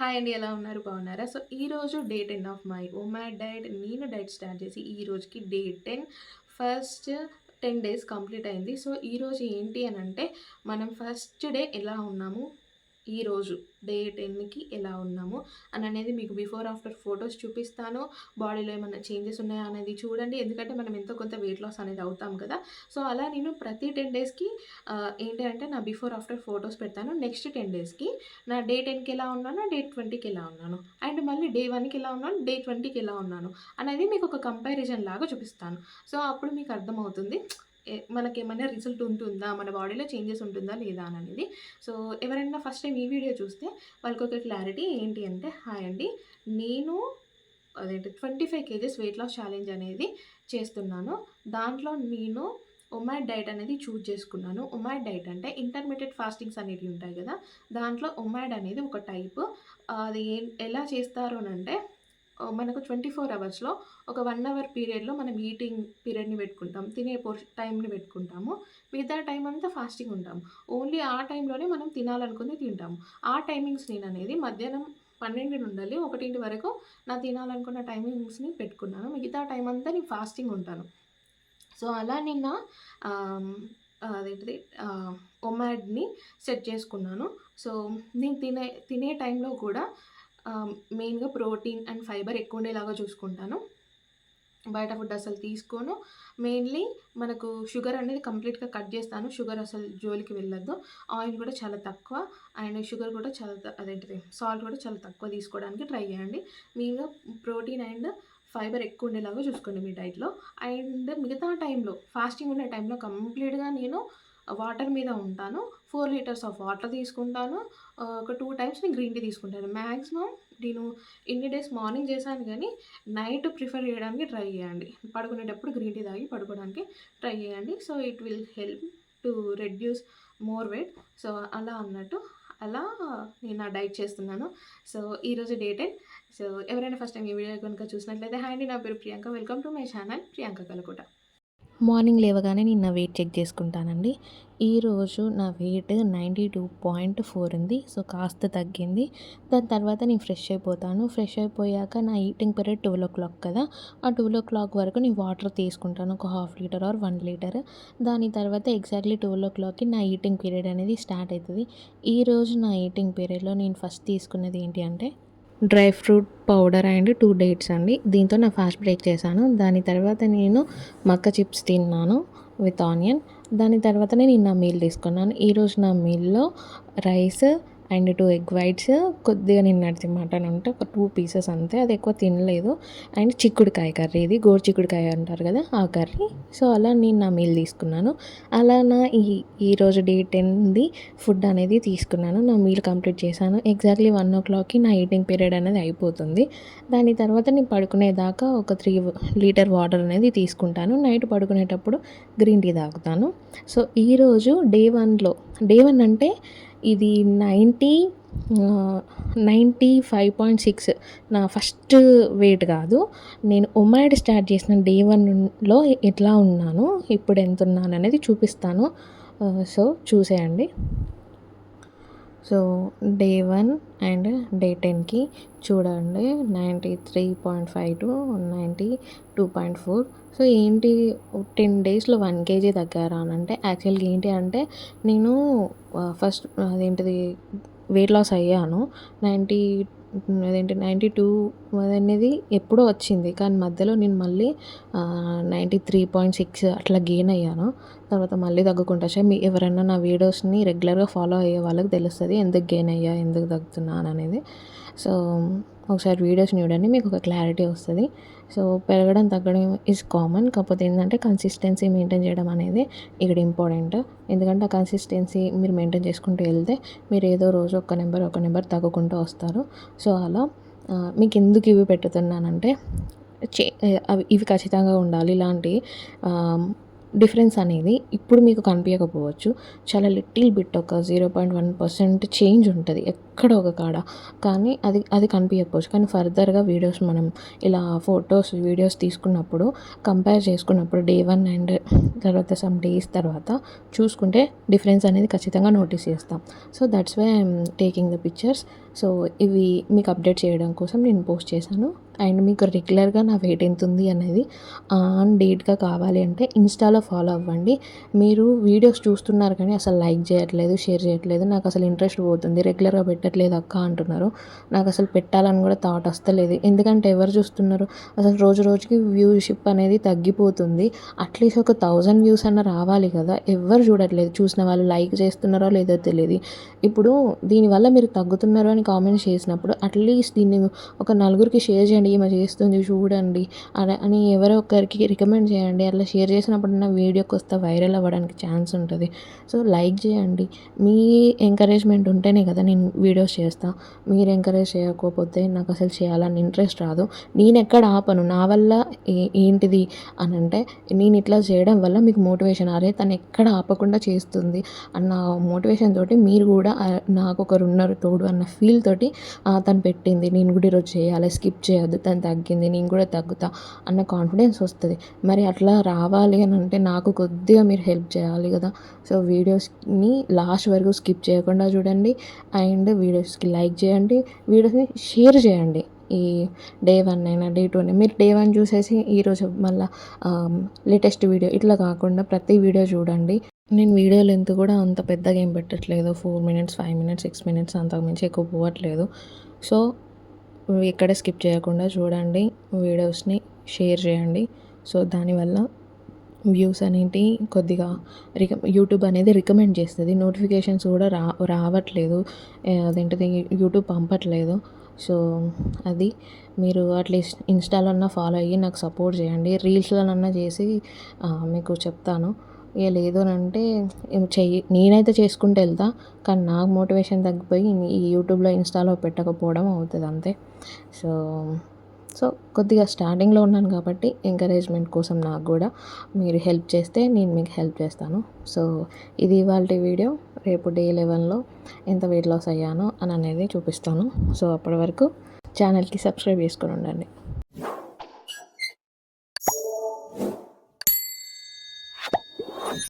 Hi అండి ఎలా ఉన్నారు? బాగున్నారా? సో ఈరోజు day ten of my OMAD diet. నేను డైట్ స్టార్ట్ చేసి ఈ రోజుకి day ten first ten days complete అయింది. సో ఈరోజు ఏంటి అని అంటే మనం ఫస్ట్ డే ఎలా ఉన్నాము? ఈరోజు డే టెన్కి ఎలా ఉన్నాము అని అనేది మీకు బిఫోర్ ఆఫ్టర్ ఫొటోస్ చూపిస్తాను. బాడీలో ఏమైనా చేంజెస్ ఉన్నాయా అనేది చూడండి. ఎందుకంటే మనం ఎంతో కొంత వెయిట్ లాస్ అనేది అవుతాం కదా. సో అలా నేను ప్రతి టెన్ డేస్కి ఏంటి అంటే నా బిఫోర్ ఆఫ్టర్ ఫొటోస్ పెడతాను. నెక్స్ట్ టెన్ డేస్కి నా డే టెన్కి ఎలా ఉన్నాను డే ట్వంటీకి ఎలా ఉన్నాను అండ్ మళ్ళీ డే వన్కి ఎలా ఉన్నాను డే ట్వంటీకి ఎలా ఉన్నాను అనేది మీకు ఒక కంపారిజన్ లాగా చూపిస్తాను. సో అప్పుడు మీకు అర్థమవుతుంది. మనకేమైనా రిజల్ట్ ఉంటుందా? మన బాడీలో చేంజెస్ ఉంటుందా? లేదా? అని అనేది సో ఎవరైనా ఫస్ట్ టైం ఈ వీడియో చూస్తే వాళ్ళకి ఒక క్లారిటీ ఏంటి అంటే హాయ్ అండి నేను అదేంటి twenty five kgs weight loss challenge అనేది చేస్తున్నాను. దాంట్లో నేను ఒమాడ్ డైట్ అనేది చూజ్ చేసుకున్నాను. ఒమాడ్ డైట్ అంటే ఇంటర్మీడియట్ ఫాస్టింగ్స్ అనేవి ఉంటాయి కదా? దాంట్లో ఒమాడ్ అనేది ఒక టైప్ అది ఏం ఎలా చేస్తారు అని అంటే మనకు ట్వంటీ ఫోర్ అవర్స్లో ఒక వన్ అవర్ పీరియడ్లో మనం ఈటింగ్ పీరియడ్ని పెట్టుకుంటాం తినే పోర్ టైంని పెట్టుకుంటాము. మిగతా టైం అంతా ఫాస్టింగ్ ఉంటాం ఓన్లీ ఆ టైంలోనే మనం తినాలనుకుని తింటాము. ఆ టైమింగ్స్ నేను అనేది మధ్యాహ్నం పన్నెండు నుండి ఒకటింటి వరకు నా తినాలనుకున్న టైమింగ్స్ని పెట్టుకున్నాను. మిగతా టైం అంతా నేను ఫాస్టింగ్ ఉంటాను. సో అలా నిన్న అదేంటిది ఒమాడ్ని సెట్ చేసుకున్నాను. సో నేను తినే తినే టైంలో కూడా మెయిన్గా ప్రోటీన్ అండ్ ఫైబర్ ఎక్కువ ఉండేలాగా చూసుకుంటాను. బయట ఫుడ్ అసలు తీసుకోను. మెయిన్లీ మనకు షుగర్ అనేది కంప్లీట్గా కట్ చేస్తాను. షుగర్ అసలు జోలికి వెళ్ళొద్దు. ఆయిల్ కూడా చాలా తక్కువ. అండ్ షుగర్ కూడా చాలా అదేంటిది? సాల్ట్ కూడా చాలా తక్కువ తీసుకోవడానికి ట్రై చేయండి. మెయిన్గా ప్రోటీన్ అండ్ ఫైబర్ ఎక్కువ ఉండేలాగా చూసుకోండి మీ డైట్లో అండ్ మిగతా టైంలో ఫాస్టింగ్ ఉన్న టైంలో కంప్లీట్గా నేను వాటర్ మీద ఉంటాను. ఫోర్ లీటర్స్ ఆఫ్ వాటర్ తీసుకుంటాను. ఒక టూ టైమ్స్ నేను గ్రీన్ టీ తీసుకుంటాను. మ్యాక్సిమం నేను ఇన్ని డేస్ మార్నింగ్ చేశాను కానీ నైట్ ప్రిఫర్ చేయడానికి ట్రై చేయండి. పడుకునేటప్పుడు గ్రీన్ టీ తాగి పడుకోవడానికి ట్రై చేయండి. So it will help to reduce more weight so అలా అన్నట్టు అలా నేను నా డైట్ చేస్తున్నాను. సో ఈరోజు డేట్ సో ఎవరైనా ఫస్ట్ టైం ఈ వీడియో కనుక చూసినట్లయితే హాయ్ అండి నా పేరు Priyanka. Welcome to my channel Priyanka Kalakota morning లేవగానే నేను నా వెయిట్ చెక్ చేసుకుంటానండి. ఈరోజు నా weight ninety two point four ఉంది. సో కాస్త తగ్గింది. దాని తర్వాత నేను ఫ్రెష్ అయిపోతాను. ఫ్రెష్ అయిపోయాక నా eating period twelve o'clock కదా. ఆ ట్వెల్వ్ ఓ క్లాక్ వరకు నేను వాటర్ తీసుకుంటాను. ఒక half litre or one litre. దాని తర్వాత ఎగ్జాక్ట్లీ ట్వెల్వ్ ఓ క్లాక్కి నా ఈటింగ్ పీరియడ్ అనేది స్టార్ట్ అవుతుంది. ఈరోజు నా ఈటింగ్ పీరియడ్లో నేను ఫస్ట్ తీసుకున్నది ఏంటి అంటే dry fruit powder and two dates అండి. దీంతో నా ఫాస్ట్ బ్రేక్ చేశాను. దాని తర్వాత నేను మక్క చిప్స్ తిన్నాను విత్ ఆనియన్. దాని తర్వాత నేను నా మీల్ తీసుకున్నాను. ఈరోజు నా మీల్లో rice and two egg whites కొద్దిగా నిన్నటి మటన్ ఉంటే ఒక టూ పీసెస్ అంతే అది ఎక్కువ తినలేదు. అండ్ చిక్కుడుకాయ కర్రీ ఇది గోరు చిక్కుడుకాయ అంటారు కదా ఆ కర్రీ. సో అలా నేను నా మీల్ తీసుకున్నాను. అలా నా ఈ ఈరోజు డే టెన్ది ఫుడ్ అనేది తీసుకున్నాను. నా మీల్ కంప్లీట్ చేశాను. ఎగ్జాక్ట్లీ వన్ ఓ క్లాక్కి నా ఈటింగ్ పీరియడ్ అనేది అయిపోతుంది. దాని తర్వాత నేను పడుకునేదాకా ఒక త్రీ లీటర్ వాటర్ అనేది తీసుకుంటాను. నైట్ పడుకునేటప్పుడు గ్రీన్ టీ తాగుతాను. సో ఈరోజు డే వన్లో డే వన్ అంటే ఇది ninety ninety five point six నా ఫస్ట్ వెయిట్ కాదు. నేను ఒమాడ్ స్టార్ట్ చేసిన డే వన్లో ఎట్లా ఉన్నాను ఇప్పుడు ఎంత ఉన్నాను అనేది చూపిస్తాను సో చూసేయండి. So day one and day టెన్కి చూడండి. Ninety three point five to ninety two point four. So ఏంటి టెన్ డేస్లో వన్ కేజీ తగ్గారా అని అంటే యాక్చువల్గా ఏంటి అంటే నేను ఫస్ట్ అదేంటిది వెయిట్ లాస్ అయ్యాను. నైంటీ అదేంటి నైంటీ టూ అనేది ఎప్పుడో వచ్చింది. కానీ మధ్యలో నేను మళ్ళీ నైంటీ త్రీ పాయింట్ సిక్స్ అట్లా గెయిన్ అయ్యాను. తర్వాత మళ్ళీ తగ్గుకుంటా. వచ్చా మీ ఎవరైనా నా వీడియోస్ని రెగ్యులర్గా ఫాలో అయ్యే వాళ్ళకి తెలుస్తుంది ఎందుకు గెయిన్ అయ్యా ఎందుకు తగ్గుతున్నాను అనేది. సో ఒకసారి వీడియోస్ చూడండి మీకు ఒక క్లారిటీ వస్తుంది. సో పెరగడం తగ్గడం ఇస్ కామన్ కాకపోతే ఏంటంటే కన్సిస్టెన్సీ మెయింటైన్ చేయడం అనేది ఇక్కడ ఇంపార్టెంట్ ఎందుకంటే ఆ కన్సిస్టెన్సీ మీరు మెయింటైన్ చేసుకుంటూ వెళ్తే మీరు ఏదో రోజు ఒక నెంబర్ ఒక నెంబర్ తగ్గుకుంటూ వస్తారు. సో అలా మీకు ఎందుకు ఇవి పెట్టుతున్నానంటే చే అవి ఇవి ఖచ్చితంగా ఉండాలి. ఇలాంటి డిఫరెన్స్ అనేది ఇప్పుడు మీకు కనిపించకపోవచ్చు. చాలా లిటిల్ బిట్ ఒక zero point one percent change ఉంటుంది ఎక్కడ ఒక కాడ. కానీ అది అది కనిపించకపోవచ్చు. కానీ ఫర్దర్గా వీడియోస్ మనం ఇలా ఫొటోస్ వీడియోస్ తీసుకున్నప్పుడు కంపేర్ చేసుకున్నప్పుడు డే వన్ అండ్ తర్వాత సమ్ డేస్ తర్వాత చూసుకుంటే డిఫరెన్స్ అనేది ఖచ్చితంగా నోటీస్ చేస్తాం. So that's why I'm taking the pictures so ఇవి మీకు అప్డేట్ చేయడం కోసం నేను పోస్ట్ చేశాను. అండ్ మీకు రెగ్యులర్గా నా వెయిట్ ఎంత ఉంది అనేది ఆన్ డేట్గా కావాలి అంటే ఇన్స్టాలో ఫాలో అవ్వండి. మీరు వీడియోస్ చూస్తున్నారు కానీ అసలు లైక్ చేయట్లేదు షేర్ చేయట్లేదు నాకు అసలు ఇంట్రెస్ట్ పోతుంది రెగ్యులర్గా పెట్టట్లేదు అక్క అంటున్నారు. నాకు అసలు పెట్టాలని కూడా థాట్ వస్తలేదు. ఎందుకంటే ఎవరు చూస్తున్నారు? అసలు రోజు రోజుకి వ్యూషిప్ అనేది తగ్గిపోతుంది. అట్లీస్ట్ ఒక థౌజండ్ వ్యూస్ అన్న రావాలి కదా ఎవరు చూడట్లేదు. చూసిన వాళ్ళు లైక్ చేస్తున్నారో లేదో తెలియదు ఇప్పుడు దీనివల్ల మీరు తగ్గుతున్నారో అని కామెంట్స్ చేసినప్పుడు అట్లీస్ట్ దీన్ని ఒక నలుగురికి షేర్ చేయండి. ఈమె చేస్తుంది చూడండి అని అని ఎవరో ఒకరికి రికమెండ్ చేయండి. అట్లా షేర్ చేసినప్పుడు నా వీడియోకి వస్తే వైరల్ అవ్వడానికి ఛాన్స్ ఉంటుంది. సో లైక్ చేయండి. మీ ఎంకరేజ్మెంట్ ఉంటేనే కదా నేను వీడియోస్ చేస్తా. మీరు ఎంకరేజ్ చేయకపోతే నాకు అసలు చేయాలని ఇంట్రెస్ట్ రాదు. నేను ఎక్కడ ఆపను? నా వల్ల ఏంటిది అని అంటే నేను ఇట్లా చేయడం వల్ల మీకు మోటివేషన్ అరే తను ఎక్కడ ఆపకుండా చేస్తుంది అన్న మోటివేషన్ తోటి మీరు కూడా నాకు ఒకరు ఉన్నారు తోడు అన్న ఫీల్ తోటి తను పెట్టింది. నేను కూడా ఈరోజు చేయాలి స్కిప్ చేయొద్దు. తను తగ్గింది నేను కూడా తగ్గుతా అన్న కాన్ఫిడెన్స్ వస్తుంది. మరి అట్లా రావాలి అని అంటే నాకు కొద్దిగా మీరు హెల్ప్ చేయాలి కదా. సో వీడియోస్ని లాస్ట్ వరకు స్కిప్ చేయకుండా చూడండి అండ్ వీడియోస్కి లైక్ చేయండి వీడియోస్ని షేర్ చేయండి. ఈ డే వన్ అయినా డే టూ అయినా మీరు డే వన్ చూసేసి ఈరోజు మళ్ళీ లేటెస్ట్ వీడియో ఇట్లా కాకుండా ప్రతి వీడియో చూడండి. నేను వీడియో లెంత్ కూడా అంత పెద్దగా ఏం పెట్టట్లేదు. Four minutes five minutes six minutes అంతకు మించి ఎక్కువ పోవట్లేదు. సో ఎక్కడ స్కిప్ చేయకుండా చూడండి వీడియోస్ని షేర్ చేయండి. సో దానివల్ల వ్యూస్ అనేటి కొద్దిగా రిక యూట్యూబ్ అనేది రికమెండ్ చేస్తుంది. నోటిఫికేషన్స్ కూడా రా రావట్లేదు. అదేంటిది? యూట్యూబ్ పంపట్లేదు. సో అది మీరు అట్లీస్ట్ ఇన్స్టాలో ఫాలో అయ్యి నాకు సపోర్ట్ చేయండి. రీల్స్లోనన్నా చేసి మీకు చెప్తాను. ఇక లేదు అని అంటే చెయ్యి నేనైతే చేసుకుంటూ వెళ్తా కానీ నాకు మోటివేషన్ తగ్గిపోయి ఈ యూట్యూబ్లో ఇన్స్టాలో పెట్టకపోవడం అవుతుంది అంతే. సో సో కొద్దిగా స్టార్టింగ్లో ఉన్నాను కాబట్టి ఎంకరేజ్మెంట్ కోసం నాకు కూడా మీరు హెల్ప్ చేస్తే నేను మీకు హెల్ప్ చేస్తాను. సో ఇది ఇవాళ వీడియో. రేపు డే లెవెన్లో ఎంత వెయిట్ లాస్ అయ్యానో అని అనేది చూపిస్తాను. సో అప్పటి వరకు ఛానల్కి సబ్స్క్రైబ్ చేసుకొని ఉండండి.